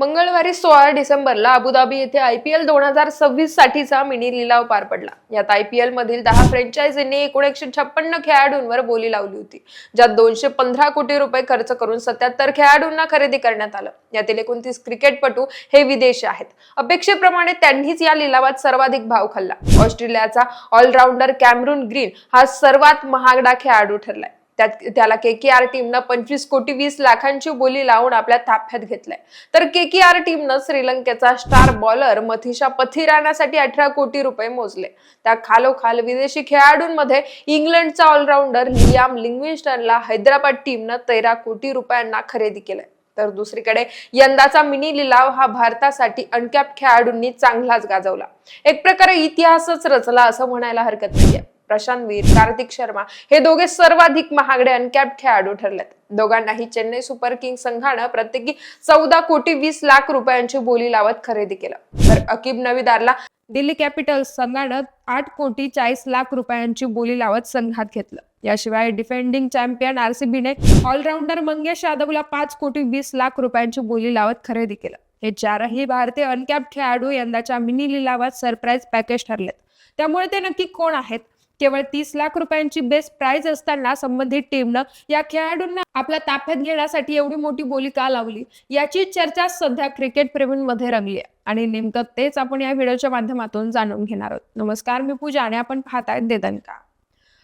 मंगळवारी सोळा डिसेंबरला अबुधाबी येथे आयपीएल दोन हजार सव्वीस साठीचा मिनी लिलाव पार पडला. यात आयपीएल मधील दहा फ्रँचायझींनी एकूण एकशे छप्पन्न खेळाडूंवर बोली लावली होती ज्यात दोनशे पंधरा कोटी रुपये खर्च करून सत्याहत्तर खेळाडूंना खरेदी करण्यात आलं. यातील एकोणतीस क्रिकेटपटू हे विदेशी आहेत. अपेक्षेप्रमाणे त्यांनीच या लिलावात सर्वाधिक भाव खाल्ला. ऑस्ट्रेलियाचा ऑलराऊंडर कॅमरून ग्रीन हा सर्वात महागडा खेळाडू ठरलाय. त्यात त्याला केकेआर टीमनं पंचवीस कोटी वीस लाखांची बोली लावून आपल्या ताफ्यात घेतलाय. तर केकेआर टीमनं श्रीलंकेचा स्टार बॉलर मथिशा पथिराण्यासाठी अठरा कोटी रुपये मोजले. त्या खालोखाल विदेशी खेळाडूंमध्ये इंग्लंडचा ऑलराऊंडर लियाम लिंग्विस्टनला हैदराबाद टीमनं तेरा कोटी रुपयांना खरेदी केलंय. तर दुसरीकडे यंदाचा मिनी लिलाव हा भारतासाठी अनकॅप खेळाडूंनी चांगलाच गाजवला. एक प्रकारे इतिहासच रचला असं म्हणायला हरकत नाहीये. प्रशांत वीर कार्तिक शर्मा हे दोघे सर्वाधिक महागडे अनकॅप खेळाडू ठरलेत. दोघांनाही चेन्नई सुपर किंग संघानं प्रत्येकी चौदा कोटी वीस लाख रुपयांची बोली लावत खरेदी केलं. तर अकीब नवीदारला दिल्ली कॅपिटल्स संघानं आठ कोटी चाळीस लाख रुपयांची बोली लावत संघात घेतलं. याशिवाय डिफेंडिंग चॅम्पियन आरसीबीने ऑलराऊंडर मंगेश यादवला पाच कोटी वीस लाख रुपयांची बोली लावत खरेदी केलं. हे चारही भारतीय अनकॅप खेळाडू यंदाच्या मिनी लिलावात सरप्राईज पॅकेज ठरलेत. त्यामुळे ते नक्की कोण आहेत? केवळ तीस लाख रुपयांची बेस्ट प्राइज असताना संबंधित टीमनं या खेळाडूंना आपल्या ताफ्यात घेण्यासाठी एवढी मोठी बोली का लावली? याची चर्चा सध्या क्रिकेट प्रेमींमध्ये रंगली आहे. आणि नेमकं तेच आपण या व्हिडिओच्या माध्यमातून जाणून घेणार आहोत. नमस्कार मी पूजा आणि आपण पाहतायत देदनका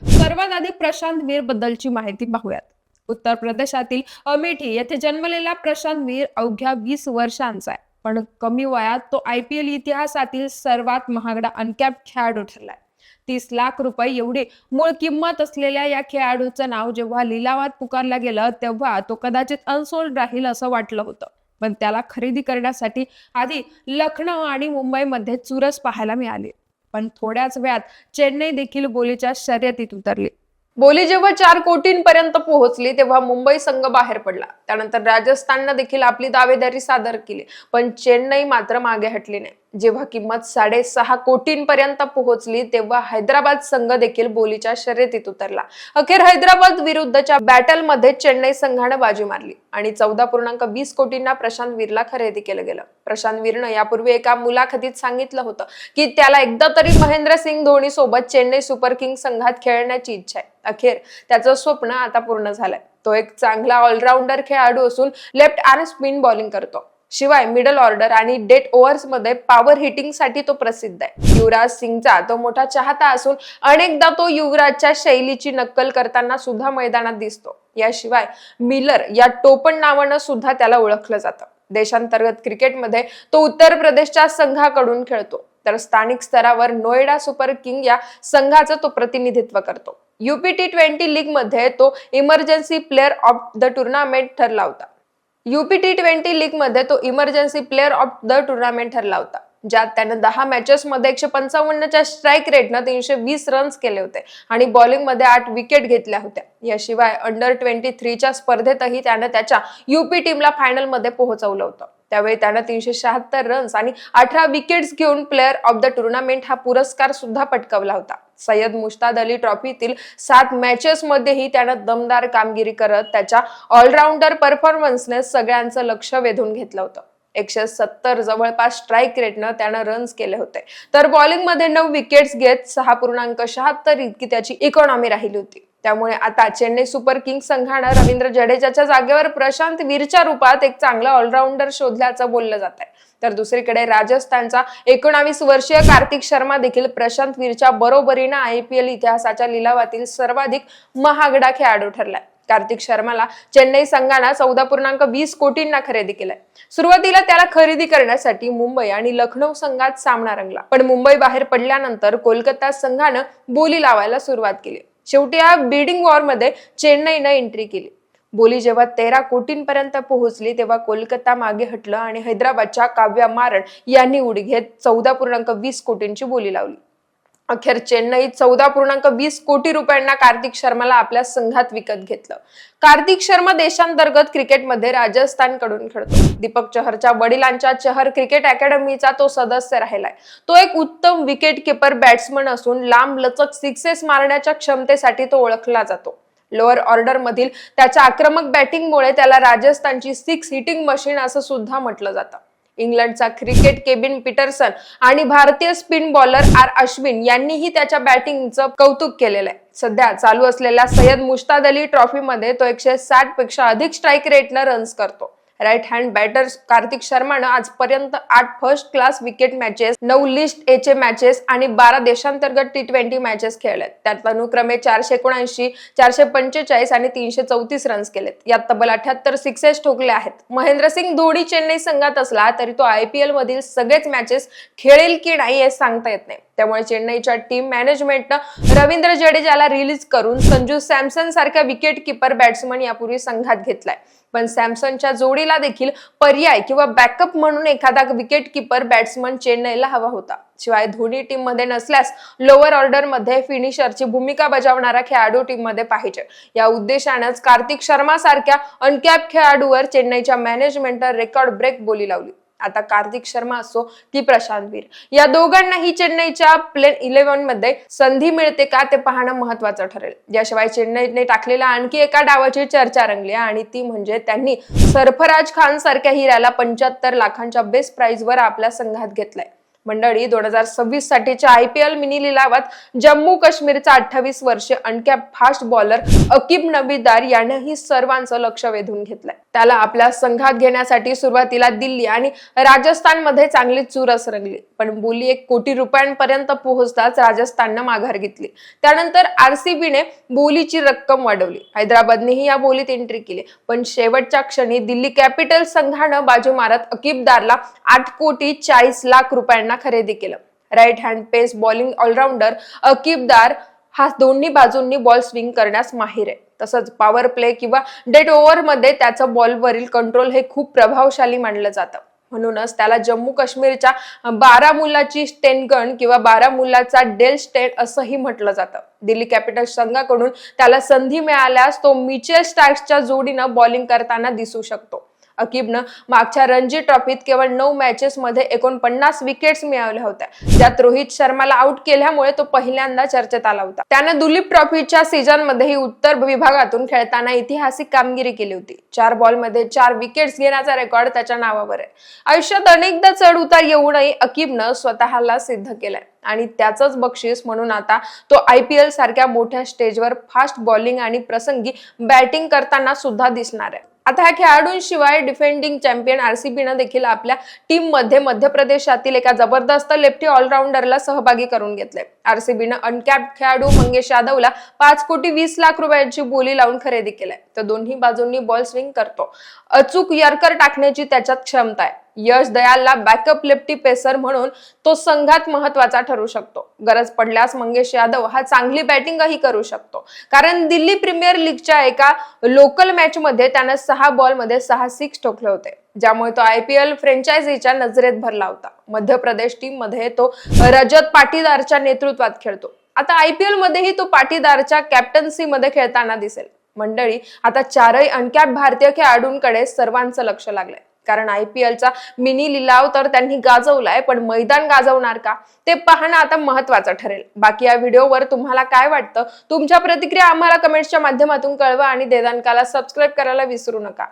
सर्वात आधी प्रशांत वीर बद्दलची माहिती पाहूयात. उत्तर प्रदेशातील अमेठी येथे जन्मलेला प्रशांत वीर अवघ्या वीस वर्षांचा आहे. पण कमी वयात तो आय पी एल इतिहासातील सर्वात महागडा अनकॅप खेळाडू ठरलाय. तीस लाख रुपये एवढी मूळ किंमत असलेल्या या खेळाडूचं नाव जेव्हा लिलावात पुकारलं गेलं तेव्हा तो कदाचित अनसोल्ड राहील असं वाटलं होतं. पण त्याला खरेदी करण्यासाठी आधी लखनौ आणि मुंबईमध्ये चुरस पाहायला मिळाली. पण थोड्याच वेळात चेन्नई देखील बोलीच्या शर्यतीत उतरली. बोली जेव्हा चार कोटींपर्यंत पोहोचली तेव्हा मुंबई संघ बाहेर पडला. त्यानंतर राजस्थाननं देखील आपली दावेदारी सादर केली पण चेन्नई मात्र मागे हटली नाही. जेव्हा किंमत साडेसहा कोटींपर्यंत पोहोचली तेव्हा हैदराबाद संघ देखील बोलीच्या शर्यतीत उतरला. अखेर हैदराबाद विरुद्धच्या बॅटलमध्ये चेन्नई संघानं बाजी मारली आणि चौदा पूर्णांक वीस कोटींना प्रशांत वीरला खरेदी केलं गेलं. प्रशांत वीरनं यापूर्वी एका मुलाखतीत सांगितलं होतं की त्याला एकदा तरी महेंद्र सिंग धोनी सोबत चेन्नई सुपर किंग संघात खेळण्याची इच्छा आहे. अखेर त्याचं स्वप्न आता पूर्ण झालंय. तो एक चांगला ऑलराऊंडर खेळाडू असून लेफ्ट आणि स्पिन बॉलिंग करतो. शिवाय मिडल ऑर्डर आणि डेट ओव्हर्समध्ये पॉवर हिटिंगसाठी तो प्रसिद्ध आहे. युवराज सिंगचा तो मोठा चाहता असून अनेकदा तो युवराजच्या शैलीची नक्कल करताना सुद्धा मैदानात दिसतो. याशिवाय मिलर या टोपण नावानं सुद्धा त्याला ओळखलं जातं. देशांतर्गत क्रिकेटमध्ये तो उत्तर प्रदेशच्या संघाकडून खेळतो. तर स्थानिक स्तरावर नोएडा सुपर किंग या संघाचं तो प्रतिनिधित्व करतो. युपी टी ट्वेंटी लीगमध्ये तो emergency player of the tournament ठरला होता. युपी टी ट्वेंटी लीगमध्ये तो emergency player of the tournament ठरला होता ज्यात त्यानं दहा मॅचेस मध्ये एकशे पंचावन्नच्या स्ट्राईक रेटनं तीनशे वीस रन्स केले होते आणि बॉलिंगमध्ये आठ विकेट घेतल्या होत्या. याशिवाय अंडर ट्वेंटी थ्रीच्या स्पर्धेतही त्यानं त्याच्या युपी टीमला फायनलमध्ये पोहोचवलं होतं. त्यावेळी त्यानं तीनशे शहात्तर रन्स आणि अठरा विकेट्स घेऊन प्लेअर ऑफ द टुर्नामेंट हा पुरस्कार सुद्धा पटकावला होता. सय्यद मुश्ताद अली ट्रॉफीतील सात मॅचेस मध्येही त्यानं दमदार कामगिरी करत त्याच्या ऑलराऊंडर परफॉर्मन्सने सगळ्यांचं लक्ष वेधून घेतलं होतं. एकशे सत्तर जवळपास स्ट्राईक रेटनं त्यानं रन्स केले होते. तर बॉलिंगमध्ये नऊ विकेट्स घेत सहा पूर्णांक शहात्तर इतकी त्याची इकॉनॉमी राहिली होती. त्यामुळे आता चेन्नई सुपर किंग संघानं रवींद्र जडेजाच्या जागेवर प्रशांत वीरच्या रूपात एक चांगला ऑलराऊंडर शोधल्याचं बोललं जात आहे. तर दुसरीकडे राजस्थानचा एकोणावीस वर्षीय कार्तिक शर्मा देखील प्रशांत वीरच्या बरोबरीनं आयपीएल इतिहासाच्या लिलावातील सर्वाधिक महागडा खेळाडू ठरलाय. कार्तिक शर्माला चेन्नई संघानं चौदा पूर्णांक वीस कोटींना खरेदी केलाय. सुरुवातीला त्याला खरेदी करण्यासाठी मुंबई आणि लखनौ संघात सामना रंगला. पण मुंबई बाहेर पडल्यानंतर कोलकाता संघानं बोली लावायला सुरुवात केली. शेवटी या बिडिंग वॉरमध्ये चेन्नईनं एंट्री केली. बोली जेव्हा तेरा कोटींपर्यंत पोहोचली तेव्हा कोलकाता मागे हटलं आणि हैदराबादच्या काव्या मारण यांनी उडी घेत चौदा पूर्णांक वीस कोटींची बोली लावली. अखेर चेन्नई चौदा पूर्णांक वीस कोटी रुपयांना कार्तिक शर्माला आपल्या संघात विकत घेतलं. कार्तिक शर्मा देशांतर्गत क्रिकेटमध्ये राजस्थानकडून खेळतो. दीपक चहरच्या वडिलांच्या चहर क्रिकेट अकॅडमीचा तो सदस्य राहिलाय. तो एक उत्तम विकेट किपर बॅट्समन असून लांब लचक सिक्सेस मारण्याच्या क्षमतेसाठी तो ओळखला जातो. लोअर ऑर्डर मधील त्याच्या आक्रमक बॅटिंगमुळे त्याला राजस्थानची सिक्स हिटिंग मशीन असं सुद्धा म्हटलं जातं. इंग्लंडचा क्रिकेट केबिन पीटरसन आणि भारतीय स्पिन बॉलर आर अश्विन यांनीही त्याच्या बॅटिंगचं कौतुक केलेलं आहे. सध्या चालू असलेल्या सय्यद मुश्ताद अली ट्रॉफीमध्ये तो एकशे साठपेक्षा अधिक स्ट्राईक रेटनं रन्स करतो. राईट हँड बॅटर कार्तिक शर्मानं आजपर्यंत आठ फर्स्ट क्लास विकेट मॅचेस नऊ लिस्ट एचे मॅचेस आणि बारा देशांतर्गत टी ट्वेंटी मॅचेस खेळलेत. त्यात अनुक्रमे चारशे एकोणऐंशी चारशे पंचेचाळीस आणि तीनशे चौतीस रन्स केलेत. यात तब्बल अठ्याहत्तर सिक्सेस ठोकले आहेत. महेंद्रसिंग धोनी चेन्नई संघात असला तरी तो आय पी एल मधील सगळेच मॅचेस खेळेल की नाही हे सांगता येत नाही. त्यामुळे चेन्नईच्या टीम मॅनेजमेंटनं रवींद्र जडेजाला रिलीज करून संजू सॅमसन सारख्या विकेट किपर बॅट्समन यापूर्वी संघात घेतलाय. पण सॅमसनच्या जोडीला देखील पर्याय किंवा बॅकअप म्हणून एखादा विकेट किपर बॅट्समन चेन्नईला हवा होता. शिवाय धोनी टीममध्ये नसल्यास लोअर ऑर्डरमध्ये फिनिशरची भूमिका बजावणारा खेळाडू टीममध्ये पाहिजे. या उद्देशानेच कार्तिक शर्मा सारख्या अनकॅप खेळाडूवर चेन्नईच्या मॅनेजमेंटनं रेकॉर्ड ब्रेक बोली लावली. आता कार्तिक शर्मा असो की प्रशांत वीर. या दोघांनाही चेन्नईच्या प्लेन इलेव्हनमध्ये संधी मिळते का ते पाहणं महत्वाचं ठरेल. याशिवाय चेन्नईने टाकलेल्या आणखी एका डावाची चर्चा रंगली आणि ती म्हणजे त्यांनी सरफराज खान सारख्या हिऱ्याला पंच्याहत्तर लाखांच्या बेस्ट प्राइस वर आपल्या संघात घेतलाय. मंडळी दोन हजार सव्वीस साठीच्या आय पी एल मिनी लिलावात जम्मू काश्मीरचा अठ्ठावीस वर्षे अणक्या फास्ट बॉलर अकीब नबीदार यानेही सर्वांचं लक्ष वेधून घेतलंय. त्याला आपल्या संघात घेण्यासाठी सुरुवातीला दिल्ली आणि राजस्थानमध्ये चांगली चुरस रंगली पण बोली एक कोटी रुपयांपर्यंत पोहोचताच राजस्थाननं माघार घेतली. त्यानंतर आरसीबीने बोलीची रक्कम वाढवली. हैदराबादनेही या बोलीत एंट्री केली पण शेवटच्या क्षणी दिल्ली कॅपिटल संघानं बाजू मारत अकीबदारला आठ कोटी चाळीस लाख रुपयांना खरेदी केलं. Right hand pace bowling allrounder Aqib Dar हा दोन्ही बाजूंनी बॉल स्विंग करण्यास माहीर आहे. तसंच पॉवर प्ले किंवा डेट ओव्हरमध्ये त्याचं बॉलवरील कंट्रोल हे खूप प्रभावशाली मानलं जातं. म्हणूनच त्याला जम्मू काश्मीरच्या बारामुल्लाची स्टेनगन किंवा बारामुल्लाचा डेल स्टेट असंही म्हटलं जातं. दिल्ली कॅपिटल संघाकडून त्याला संधी मिळाल्यास तो मिचेल स्टार्क्सच्या जोडीनं बॉलिंग करताना दिसू शकतो. अकीबनं मागच्या रणजी ट्रॉफीत केवळ नऊ मॅचेस मध्ये एकोणपन्नास विकेट्स मिळवल्या होत्या. ज्यात रोहित शर्माला आउट केल्यामुळे तो पहिल्यांदा चर्चेत आला होता. त्यानं दुलीप ट्रॉफीच्या सीझनमध्येही उत्तर विभागातून खेळताना ऐतिहासिक कामगिरी केली होती. चार बॉलमध्ये चार विकेट्स घेण्याचा रेकॉर्ड त्याच्या नावावर आहे. आयुष्यात अनेकदा चढ उतार येऊनही अकीबनं स्वतःला सिद्ध केलंय. आणि त्याचंच बक्षीस म्हणून आता तो आय पी एल सारख्या मोठ्या स्टेजवर फास्ट बॉलिंग आणि प्रसंगी बॅटिंग करताना सुद्धा दिसणार आहे. आता ह्या खेळाडूंशिवाय डिफेंडिंग चॅम्पियन आरसीबीनं देखील आपल्या टीममध्ये मध्य प्रदेशातील एका जबरदस्त लेफ्टी ऑलराऊंडरला सहभागी करून घेतले आरसीबीनं अनकॅप खेळाडू मंगेश यादवला पाच कोटी वीस लाख रुपयांची बोली लावून खरेदी केलाय. तर दोन्ही बाजूंनी बॉल स्विंग करतो. अचूक यर्कर टाकण्याची त्याच्यात क्षमता आहे. यश दयालला बॅकअप लेफ्टी पेसर म्हणून तो संघात महत्त्वाचा ठरू शकतो. गरज पडल्यास मंगेश यादव हा चांगली बॅटिंगही करू शकतो. कारण दिल्ली प्रीमियर लीगच्या एका लोकल मॅच मध्ये त्यानं सहा बॉलमध्ये सहा सिक्स ठोकले होते. ज्यामुळे तो आय पी एल फ्रँचायझीच्या नजरेत भरला होता. मध्य प्रदेश टीममध्ये तो रजत पाटीदारच्या नेतृत्वात खेळतो. आता आय पी एलमध्येही तो पाटीदारच्या कॅप्टन्सी मध्ये खेळताना दिसेल. मंडळी आता चारही अनकॅप भारतीय खेळाडूंकडे सर्वांचं लक्ष लागलंय. कारण आय पी एलचा मिनी लिलाव तर त्यांनी गाजवलाय पण मैदान गाजवणार का? ते पाहणं आता महत्वाचं ठरेल. बाकी या व्हिडिओवर तुम्हाला काय वाटतं? तुमच्या प्रतिक्रिया आम्हाला कमेंट्सच्या माध्यमातून कळवा आणि देदानकाला सबस्क्राईब करायला विसरू नका.